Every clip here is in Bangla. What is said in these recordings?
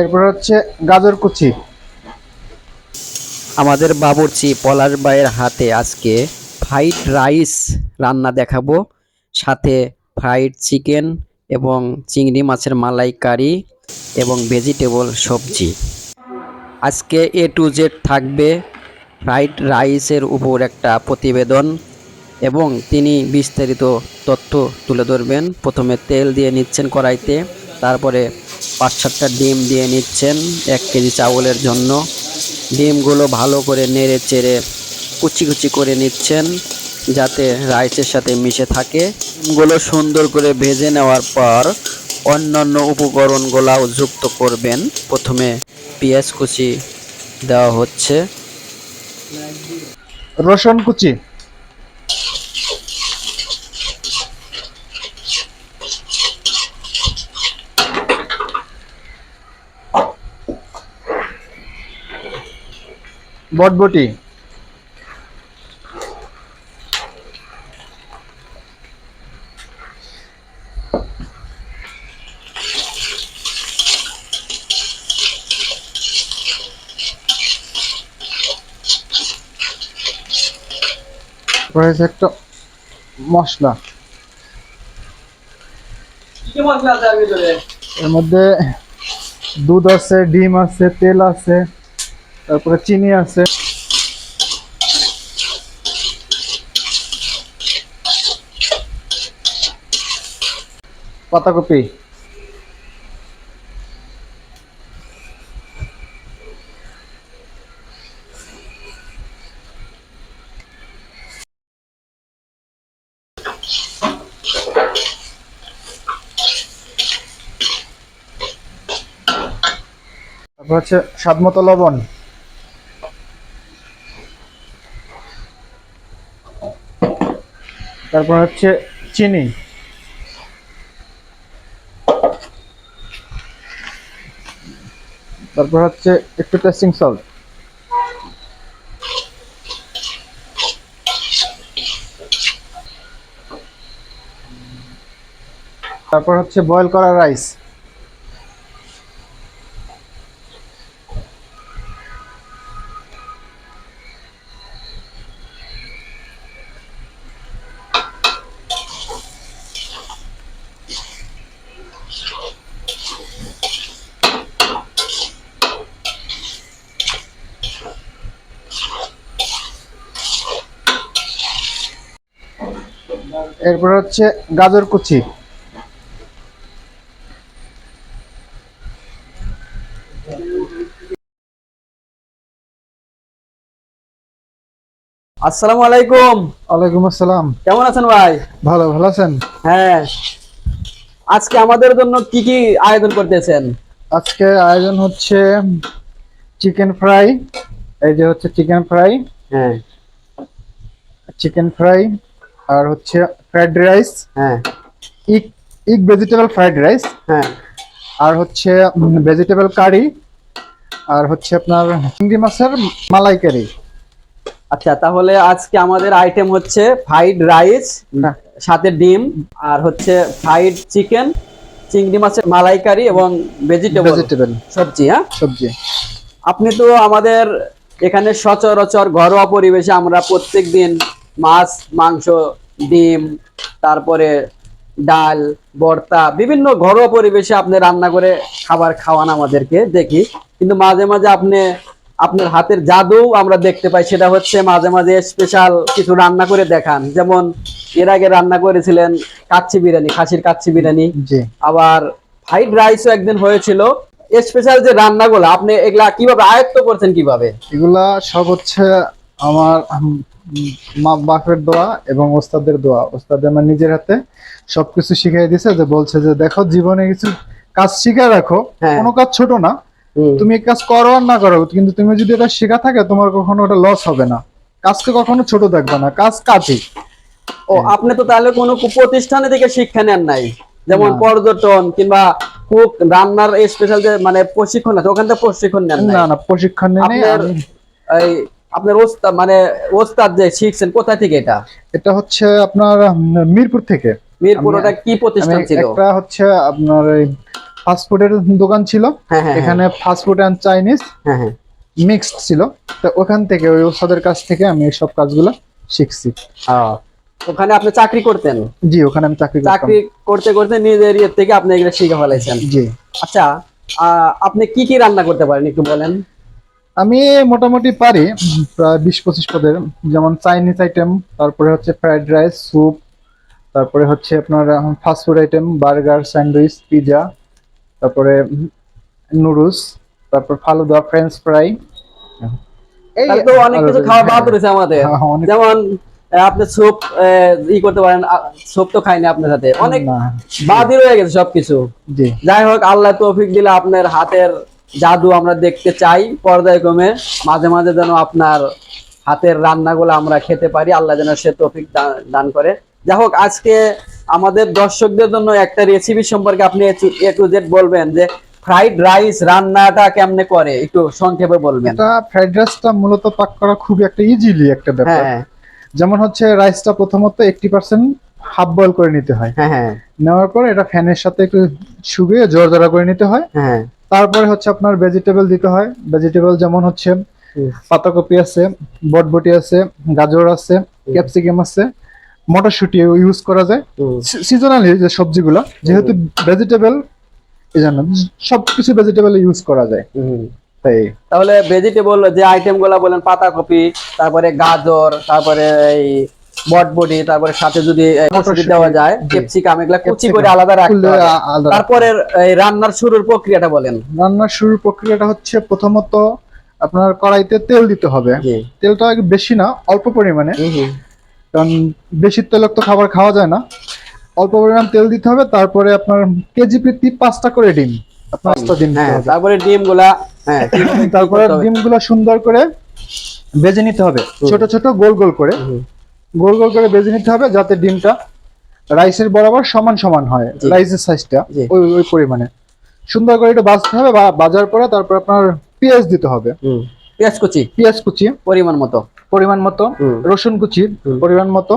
এরপর হচ্ছে গাজর কুচি। আমাদের বাবুর্চি পলাশ ভাইয়ের হাতে আজকে ফ্রাইড রাইস রান্না দেখাবো। সাথে ফ্রাইড চিকেন এবং চিংড়ি মাছের মালাইকারি এবং ভেজিটেবল সবজি। আজকে এ টু জেড থাকবে ফ্রাইড রাইসের উপর একটা প্রতিবেদন এবং তিনি বিস্তারিত তথ্য তুলে ধরবেন। প্রথমে তেল দিয়ে নিচ্ছেন কড়াইতে। তারপরে পাঁচ সাতটা ডিম দিয়ে নিচ্ছেন এক কেজি চাউলের জন্য। ডিমগুলো ভালো করে নেড়ে চেড়ে কুচি কুচি করে নিচ্ছেন যাতে রাইসের সাথে মিশে থাকে। ডিমগুলো সুন্দর করে ভেজে নেওয়ার পর অন্যান্য উপকরণগুলাও যুক্ত করবেন। প্রথমে পেঁয়াজ কুচি দেওয়া হচ্ছে। রসুন কুচি। বটবটি। হচ্ছে একটা মশলা। এর মধ্যে দুধ আছে ডিম আছে তেল আছে। তারপরে চিনি আছে। পাতাকপি। তারপর হচ্ছে স্বাদ মতো লবণ। তারপর হচ্ছে চিনি। তারপর হচ্ছে একটু টেস্টিং সল্ট তারপর হচ্ছে বয়েল করা রাইস এরপর হচ্ছে গাজর কুচি। আসসালামু আলাইকুম। ওয়ালাইকুম আসসালাম। কেমন আছেন ভাই? ভালো ভালো আছেন? হ্যাঁ। আজকে আমাদের জন্য কি কি আয়োজন করতেছেন? আজকে আয়োজন হচ্ছে চিকেন ফ্রাই এই যে হচ্ছে চিকেন ফ্রাই। হ্যাঁ। চিকেন ফ্রাই আর হচ্ছে ফ্রাইড রাইস হ্যাঁ। ইক ইক ভেজিটেবল ফ্রাইড রাইস হ্যাঁ। আর হচ্ছে ভেজিটেবল কারি আর হচ্ছে আপনার চিংড়ি মাছের মালাই কারি আচ্ছা তাহলে আজকে আমাদের আইটেম হচ্ছে ফ্রাইড রাইস হ্যাঁ। সাথে ডিম আর হচ্ছে ফ্রাইড চিকেন চিংড়ি মাছের মালাইকারি এবং ভেজিটেবল ভেজিটেবল সবজি হ্যাঁ? সবজি। আপনি তো আমাদের এখানে সচরাচর ঘরোয়া পরিবেশে আমরা প্রত্যেক দিন মাছ মাংস ডিম তারপরে ডাল ভর্তা বিভিন্ন ঘরোয়া পরিবেশে আপনি রান্না করে খাবার খাওয়ান আমাদেরকে দেখি। কিন্তু মাঝে মাঝে আপনি আপনার হাতের জাদু আমরা দেখতে পাই সেটা হচ্ছে মাঝে মাঝে স্পেশাল কিছু রান্না করে দেখান। যেমন এর আগে রান্না করেছিলেন কাচ্চি বিরিয়ানি খাসির কাচ্চি বিরিয়ানি। আবার ফ্রাইড রাইসও একদিন হয়েছিল। স্পেশাল যে রান্নাগুলো আপনি এগুলা কীভাবে আয়ত্ত করছেন কীভাবে? এগুলা সব হচ্ছে আমার বাপের দোয়া এবং ওস্তাদের দোয়া। ওস্তাদ আমার নিজের হাতে সবকিছু শিখিয়ে দিছে যে বলছে যে দেখো জীবনে কিছু কাজ শিখে রাখো। হ্যাঁ। কোনো কাজ ছোট না। তুমি কাজ করো আর না করো কিন্তু তুমি যদি এটা শেখা থাকে তোমার কখনো ওটা লস হবে না। কাজকে কখনো ছোট দেখবে না। কাজ কাজই। ও আপনি তো তাহলে কোনো প্রতিষ্ঠানে থেকে শিক্ষা নেন নাই। যেমন পর্যটন কিংবা কুক রান্নার স্পেশাল যে মানে প্রশিক্ষণ আছে ওখান থেকে প্রশিক্ষণ নেন না না প্রশিক্ষণ আমি এই আপনার ওস্তাদ মানে ওস্তাদ যে শিখছেন কোথা থেকে এটা? এটা হচ্ছে আপনার মিরপুর থেকে। মিরপুর ওটা কি প্রতিষ্ঠান ছিল? একটা হচ্ছে আপনার ফাস্টফুডের দোকান ছিল। হ্যাঁ হ্যাঁ এখানে ফাস্টফুড অ্যান্ড চাইনিজ হ্যাঁ হ্যাঁ। মিক্সড ছিল। তো ওখান থেকে ওই ওস্তাদের কাছ থেকে আমি এই সব কাজগুলো শিখছি। ওখানে আপনি চাকরি করতেন? জি ওখানে আমি চাকরি করতাম। চাকরি করতে করতে নিজের ইয়ে থেকে আপনি এগুলো শিখে ফেলাইছেন জি। আচ্ছা আহ, আপনি কি কি রান্না করতে পারেন একটু বলেন? আমি মোটামুটি পারি প্রায় বিশ পঁচিশ পদের। যেমন চাইনিজ আইটেম তারপরে হচ্ছে ফ্রাইড রাইস স্যুপ তারপরে হচ্ছে আপনার fast food item burger sandwich pizza তারপরে নুডলস তারপর ফালুদা ফ্রেঞ্চ ফ্রাই এই তো অনেক কিছু খাওয়া বাদ রয়েছে আমাদের। হ্যাঁ, হ্যাঁ, যেমন আপনি স্যুপ ই করতে পারেন স্যুপ তো খাইনি আপনার সাথে। অনেক বাদই রয়ে গেছে সবকিছু। জি। যাই হোক আল্লাহ তৌফিক দিলে আপনার হাতের জাদু আমরা দেখতে চাই পর্দায় কমে। মাঝে মাঝে যেন আপনার হাতের রান্নাগুলো আমরা খেতে পারি। আল্লাহ যেন সে তৌফিক দান করে। যাই হোক আজকে আমাদের দর্শকদের জন্য একটা রেসিপি সম্পর্কে আপনি এ টু জেড বলবেন যে ফ্রাইড রাইস রান্নাটা কেমনে করে? একটু সংক্ষেপে বলবেন। এটা ফ্রাইড রাইসটা মূলত পাক করা খুবই একটা ইজিলি একটা ব্যাপার। হ্যাঁ যেমন হচ্ছে রাইসটা প্রথমত এইটটি পার্সেন্ট হাফ বয়েল করে নিতে হয়। হ্যাঁ হ্যাঁ। নেওয়ার পর এটা ফ্যানের সাথে একটু শুকিয়ে জোরদারা করে নিতে হয় হ্যাঁ। তারপরে হচ্ছে আপনার ভেজিটেবল দিতে হয়। ভেজিটেবল যেমন হচ্ছে। পাতাকপি আছে বটবটি আছে গাজর আছে ক্যাপসিকাম আছে মটরশুটি ইউজ করা যায়। সিজনালি যে সবজিগুলো যেহেতু ভেজিটেবল এই জন্য সবকিছু ভেজিটেবল ইউজ করা যায়। তাই। তাহলে ভেজিটেবল যে আইটেমগুলা বলেন পাতাকপি তারপরে গাজর তারপরে এই বটবডি তারপরে সাথে যদি দেওয়া যায় ক্যাপসিকাম এগুলা কুচি করে আলাদা রাখতে তারপরে রান্নার শুরুর প্রক্রিয়াটা বলেন। রান্নার শুরুর প্রক্রিয়াটা হচ্ছে প্রথমত আপনার কড়াইতে তেল দিতে হবে। তেলটা বেশি না অল্প পরিমাণে। কারণ বেশি তেলক্ত খাবার খাওয়া যায় না। অল্প পরিমাণ তেল দিতে হবে তারপরে আপনার কেজি প্রতি পাঁচটা করে ডিম। পাঁচটা ডিম হ্যাঁ। তারপরে ডিমগুলা হ্যাঁ তারপরে ডিমগুলা সুন্দর করে ভেজে নিতে হবে। ছোট ছোট গোল গোল করে। গোল গোল করে বেজে নিতে হবে যাতে ডিমটা রাইসের বরাবর সমান সমান হয় রাইসের সাইজটা ওই ওই পরিমাণে। সুন্দর করে একটু বাজতে হবে বা ভাজার পরে তারপর আপনার পেঁয়াজ দিতে হবে। পেঁয়াজ কুচি? পেঁয়াজ কুচি। পরিমাণ মতো? পরিমাণ মতো। রসুন কুচি পরিমাণ মতো।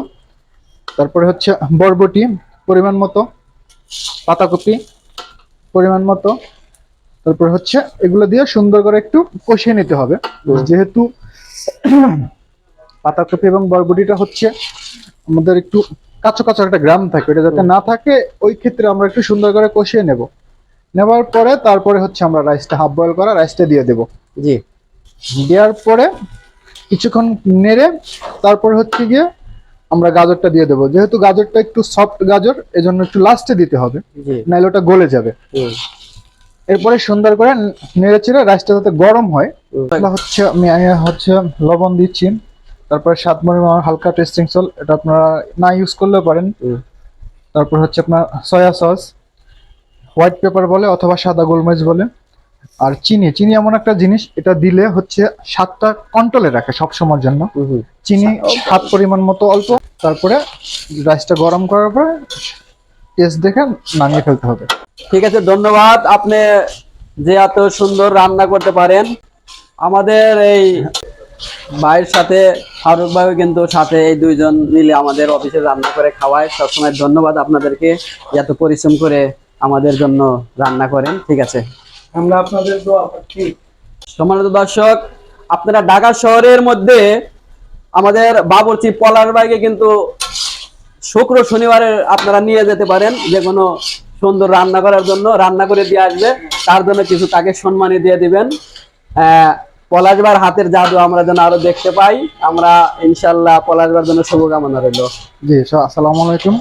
তারপরে হচ্ছে বরবটি পরিমাণ মতো। পাতাকপি পরিমাণ মতো। তারপর হচ্ছে এগুলো দিয়ে সুন্দর করে একটু কষিয়ে নিতে হবে। যেহেতু পাতাকপি এবং বরবটিটা হচ্ছে আমাদের একটু কাঁচা কাঁচা একটা গ্রাম থাকে এটা যাতে না থাকে ওই ক্ষেত্রে আমরা একটু সুন্দর করে কষিয়ে নেব। নেবার পরে তারপরে হচ্ছে আমরা রাইসটা হাফ বয়েল করা রাইসটা দিয়ে দেবো। জি। দেওয়ার পরে কিছুক্ষণ নেড়ে তারপরে হচ্ছে গিয়ে আমরা গাজরটা দিয়ে দেবো। যেহেতু গাজরটা একটু সফট গাজর এজন্য একটু লাস্টে দিতে হবে জি। নাহলে ওটা গলে যাবে। এরপরে সুন্দর করে নেড়ে চেড়ে রাইসটা যাতে গরম হয় হচ্ছে আমি হচ্ছে লবণ দিচ্ছি। তারপরে স্বাদ পরিমাণ হালকা টেস্টিং সল এটা আপনারা না ইউজ করলেও পারেন। তারপর হচ্ছে আপনার সয়া সস হোয়াইট পেপার বলে অথবা সাদা গোলমরিচ বলে। আর চিনি চিনি এমন একটা জিনিস এটা দিলে হচ্ছে স্বাদটা কন্ট্রোলে রাখে সব সময়ের জন্য। চিনি স্বাদ পরিমাণ মতো অল্প। তারপরে রাইসটা গরম করার পরে টেস্ট দেখে নামিয়ে ফেলতে হবে। ঠিক আছে ধন্যবাদ। আপনি যে এত সুন্দর রান্না করতে পারেন। আমাদের এই ভাইয়ের সাথে ফারুক ভাইও কিন্তু সাথে এই দুইজন মিলে আমাদের অফিসে রান্না করে খাওয়ায়। সবসময় ধন্যবাদ আপনাদেরকে এত পরিশ্রম করে আমাদের জন্য রান্না করেন ঠিক আছে? আমরা আপনাদের সম্মানিত দর্শক আপনারা ঢাকা শহরের মধ্যে আমাদের বাবরচি পলার বাইকে কিন্তু শুক্র শনিবারে আপনারা নিয়ে যেতে পারেন যে কোনো সুন্দর রান্না করার জন্য। রান্না করে দিয়ে আসবে তার জন্য কিছু তাকে সম্মানী দিয়ে দিবেন। আহ, পলাশবার হাতের জাদু আমরা যেন আরও দেখতে পাই। আমরা ইনশাল্লাহ পলাশবার জন্য শুভকামনা রইল। জি আসসালামু আলাইকুম।